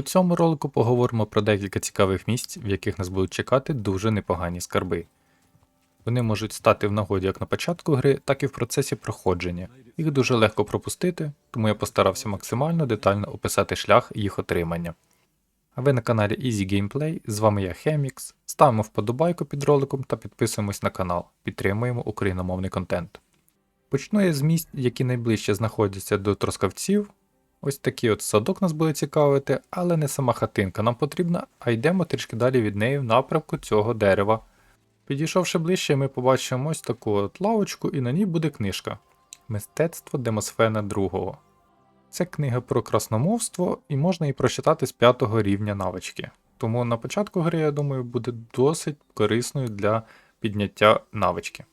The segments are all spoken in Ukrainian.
У цьому ролику поговоримо про декілька цікавих місць, в яких нас будуть чекати дуже непогані скарби. Вони можуть стати в нагоді як на початку гри, так і в процесі проходження. Їх дуже легко пропустити, тому я постарався максимально детально описати шлях їх отримання. А ви на каналі Easy Gameplay, з вами я Хемікс. Ставимо вподобайку під роликом та підписуємось на канал, підтримуємо україномовний контент. Почну я з місць, які найближче знаходяться до троскавців. Ось такий от садок нас буде цікавити, але не сама хатинка нам потрібна, а йдемо трішки далі від неї в напрямку цього дерева. Підійшовши ближче, ми побачимо ось таку от лавочку, і на ній буде книжка Мистецтво Демосфена II. Це книга про красномовство, і можна її прочитати з 5 рівня навички. Тому на початку гри, я думаю, буде досить корисною для підняття навички.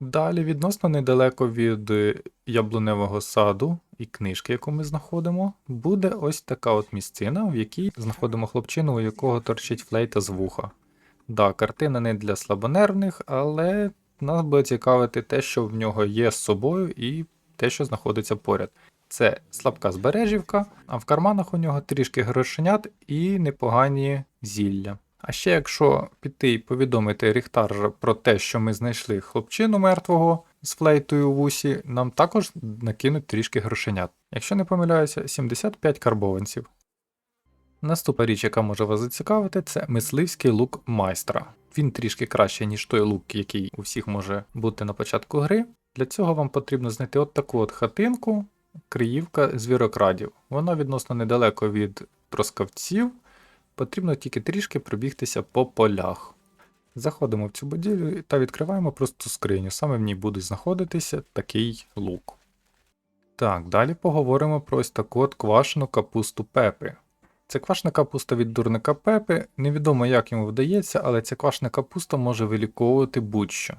Далі, відносно недалеко від е, яблуневого саду і книжки, яку ми знаходимо, буде ось така от місцина, в якій знаходимо хлопчину, у якого торчить флейта з вуха. Да, картина не для слабонервних, але нас буде цікавити те, що в нього є з собою, і те, що знаходиться поряд. Це слабка збережівка, а в карманах у нього трішки грошенят і непогані зілля. А ще якщо піти і повідомити Ріхтар про те, що ми знайшли хлопчину мертвого з флейтою в вусі, нам також накинуть трішки грошенят. Якщо не помиляюся, 75 карбованців. Наступна річ, яка може вас зацікавити, це мисливський лук майстра. Він трішки краще, ніж той лук, який у всіх може бути на початку гри. Для цього вам потрібно знайти от таку от хатинку, Криївка звірокрадів. Вона відносно недалеко від троскавців. Потрібно тільки трішки пробігтися по полях. Заходимо в цю будівлю та відкриваємо просту скриню. Саме в ній буде знаходитися такий лук. Так, далі поговоримо про ось таку от квашену капусту пепи. Це квашена капуста від дурника пепи. Невідомо як йому вдається, але ця квашена капуста може виліковувати будь-що.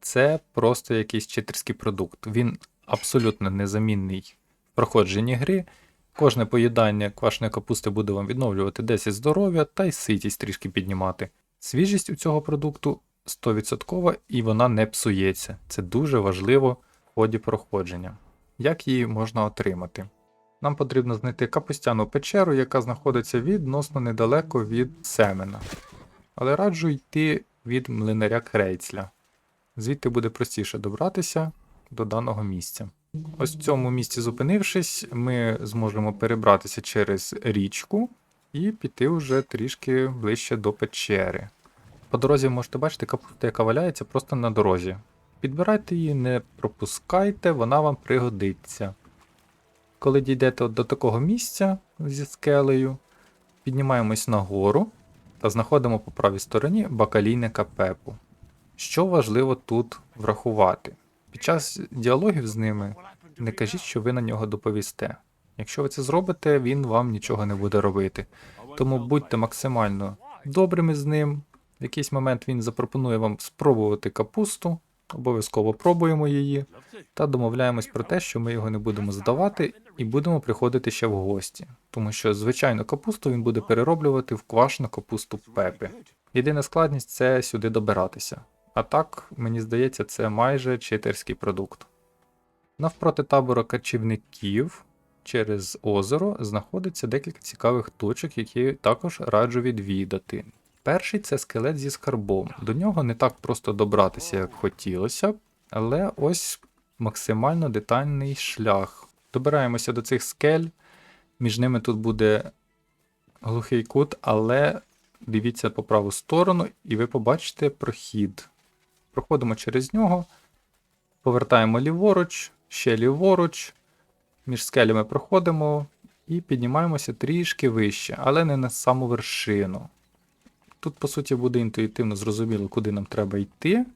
Це просто якийсь читерський продукт. Він абсолютно незамінний в проходженні гри. Кожне поїдання квашеної капусти буде вам відновлювати 10 здоров'я та й ситість трішки піднімати. Свіжість у цього продукту 100% і вона не псується. Це дуже важливо в ході проходження. Як її можна отримати? Нам потрібно знайти капустяну печеру, яка знаходиться відносно недалеко від семена. Але раджу йти від млинаря Крейцля. Звідти буде простіше добратися до даного місця. Ось в цьому місці зупинившись, ми зможемо перебратися через річку і піти вже трішки ближче до печери. По дорозі ви можете бачити капуста, яка валяється просто на дорозі. Підбирайте її, не пропускайте, вона вам пригодиться. Коли дійдете до такого місця зі скелею, піднімаємось нагору та знаходимо по правій стороні бакалійника Пепу. Що важливо тут врахувати? Під час діалогів з ними не кажіть, що ви на нього доповісте. Якщо ви це зробите, він вам нічого не буде робити. Тому будьте максимально добрими з ним. В якийсь момент він запропонує вам спробувати капусту, обов'язково пробуємо її, та домовляємось про те, що ми його не будемо здавати і будемо приходити ще в гості. Тому що звичайну капусту він буде перероблювати в квашену капусту пепи. Єдина складність це сюди добиратися. А так, мені здається, це майже читерський продукт. Навпроти табору качівників через озеро знаходиться декілька цікавих точок, які також раджу відвідати. Перший це скелет зі скарбом. До нього не так просто добратися, як хотілося але ось максимально детальний шлях. Добираємося до цих скель, між ними тут буде глухий кут, але дивіться по праву сторону, і ви побачите прохід. Проходимо через нього, повертаємо ліворуч, ще ліворуч, між скелями проходимо і піднімаємося трішки вище, але не на саму вершину. Тут, по суті, буде інтуїтивно зрозуміло, куди нам треба йти.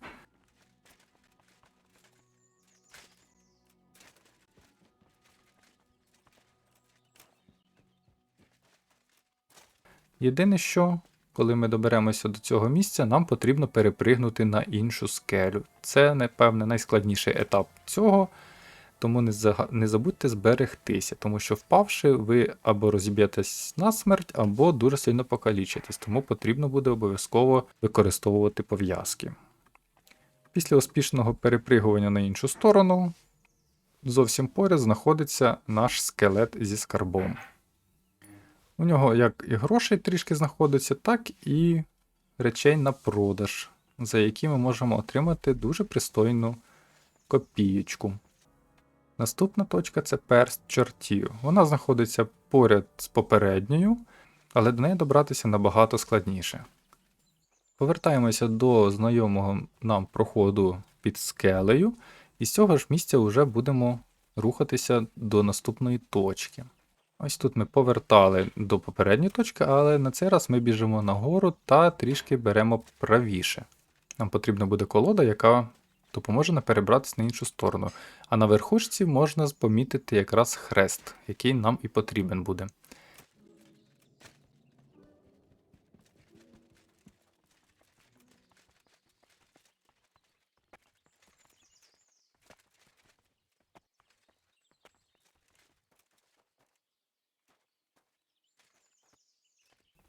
Єдине, що коли ми доберемося до цього місця, нам потрібно перепригнути на іншу скелю. Це, напевне, найскладніший етап цього, тому не, за... не забудьте зберегтися, тому що впавши, ви або розіб'єтесь на смерть, або дуже сильно покалічитесь, тому потрібно буде обов'язково використовувати пов'язки. Після успішного перепригування на іншу сторону, зовсім поряд знаходиться наш скелет зі скарбом. У нього як і грошей трішки знаходиться, так і речей на продаж, за які ми можемо отримати дуже пристойну копієчку. Наступна точка це перст чортів. Вона знаходиться поряд з попередньою, але до неї добратися набагато складніше. Повертаємося до знайомого нам проходу під скелею, і з цього ж місця вже будемо рухатися до наступної точки. Ось тут ми повертали до попередньої точки, але на цей раз ми біжимо нагору та трішки беремо правіше. Нам потрібна буде колода, яка допоможе нам перебратися на іншу сторону. А на верхушці можна помітити якраз хрест, який нам і потрібен буде.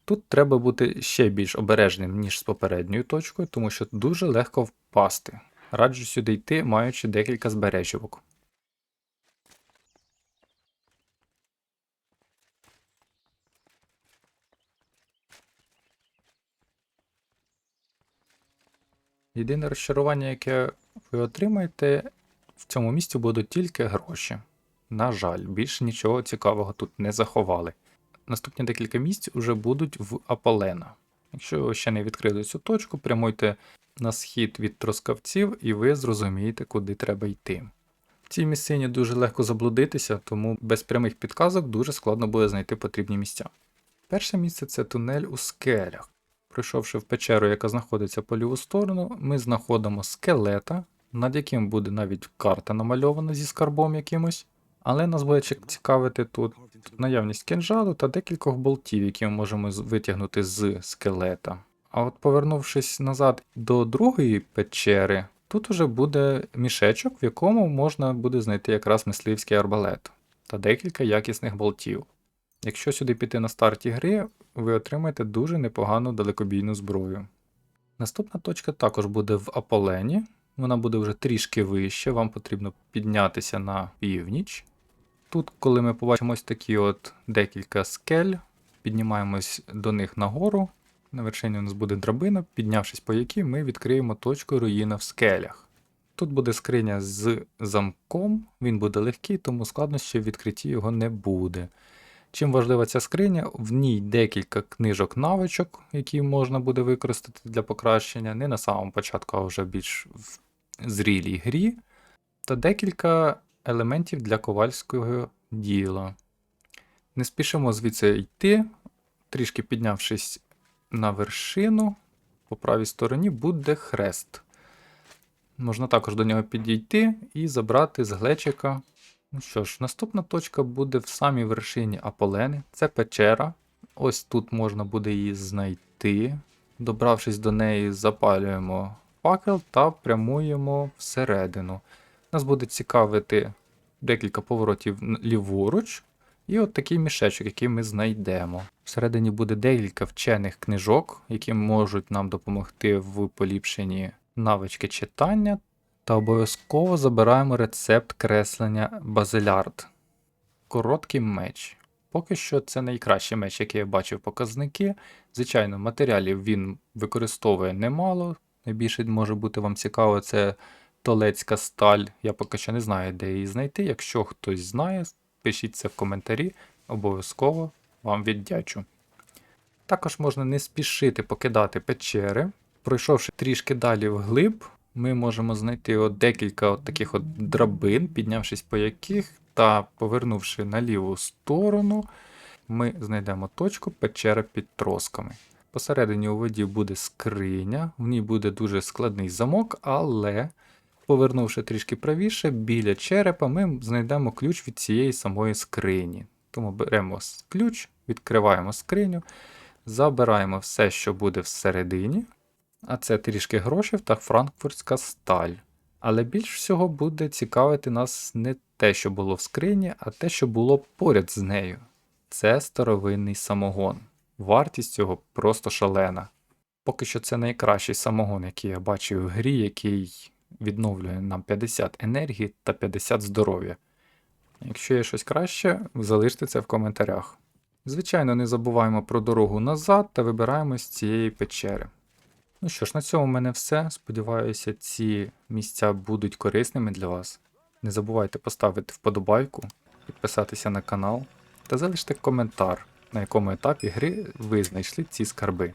Тут треба бути ще більш обережним, ніж з попередньою точкою, тому що дуже легко впасти. Раджу сюди йти, маючи декілька збережівок. Єдине розчарування, яке ви отримаєте, в цьому місці будуть тільки гроші. На жаль, більше нічого цікавого тут не заховали. Наступні декілька місць вже будуть в Аполена. Якщо ви ще не відкрили цю точку, прямуйте на схід від троскавців, і ви зрозумієте, куди треба йти. В цій місцині дуже легко заблудитися, тому без прямих підказок дуже складно буде знайти потрібні місця. Перше місце це тунель у скелях. Пройшовши в печеру, яка знаходиться по ліву сторону, ми знаходимо скелета, над яким буде навіть карта намальована зі скарбом якимось. Але нас буде цікавити тут наявність кинжалу та декількох болтів, які ми можемо витягнути з скелета. А от повернувшись назад до другої печери, тут уже буде мішечок, в якому можна буде знайти якраз мисливський арбалет та декілька якісних болтів. Якщо сюди піти на старті гри, ви отримаєте дуже непогану далекобійну зброю. Наступна точка також буде в Аполені. Вона буде вже трішки вище, вам потрібно піднятися на північ. Тут, коли ми побачимо ось такі от декілька скель, піднімаємось до них нагору. На вершині у нас буде драбина, піднявшись по якій ми відкриємо точку руїна в скелях. Тут буде скриня з замком, він буде легкий, тому складнощів в відкритті його не буде. Чим важлива ця скриня, в ній декілька книжок навичок, які можна буде використати для покращення, не на самому початку, а вже більш в зрілій грі, та декілька елементів для ковальського діла. Не спішимо звідси йти, трішки піднявшись на вершину, по правій стороні буде хрест. Можна також до нього підійти і забрати з глечика. Ну що ж, наступна точка буде в самій вершині Аполени. Це печера. Ось тут можна буде її знайти. Добравшись до неї, запалюємо факел та прямуємо всередину. Нас буде цікавити декілька поворотів ліворуч, і от такий мішечок, який ми знайдемо. Всередині буде декілька вчених книжок, які можуть нам допомогти в поліпшенні навички читання. Та обов'язково забираємо рецепт креслення Базелярд. Короткий меч. Поки що це найкращий меч, який я бачив показники. Звичайно, матеріалів він використовує немало. Найбільше може бути вам цікаво, це толецька сталь. Я поки що не знаю, де її знайти. Якщо хтось знає, пишіть це в коментарі, обов'язково вам віддячу. Також можна не спішити покидати печери. Пройшовши трішки далі вглиб, ми можемо знайти от декілька от таких от драбин, піднявшись по яких та повернувши на ліву сторону, ми знайдемо точку печера під тросками. Посередині у воді буде скриня, в ній буде дуже складний замок, але повернувши трішки правіше, біля черепа ми знайдемо ключ від цієї самої скрині. Тому беремо ключ, відкриваємо скриню, забираємо все, що буде всередині, а це трішки грошей та франкфуртська сталь. Але більш всього буде цікавити нас не те, що було в скрині, а те, що було поряд з нею. Це старовинний самогон. Вартість цього просто шалена. Поки що це найкращий самогон, який я бачив в грі, який відновлює нам 50 енергії та 50 здоров'я. Якщо є щось краще, залиште це в коментарях. Звичайно, не забуваємо про дорогу назад та вибираємо з цієї печери. Ну що ж, на цьому в мене все. Сподіваюся, ці місця будуть корисними для вас. Не забувайте поставити вподобайку, підписатися на канал та залиште коментар, на якому етапі гри ви знайшли ці скарби.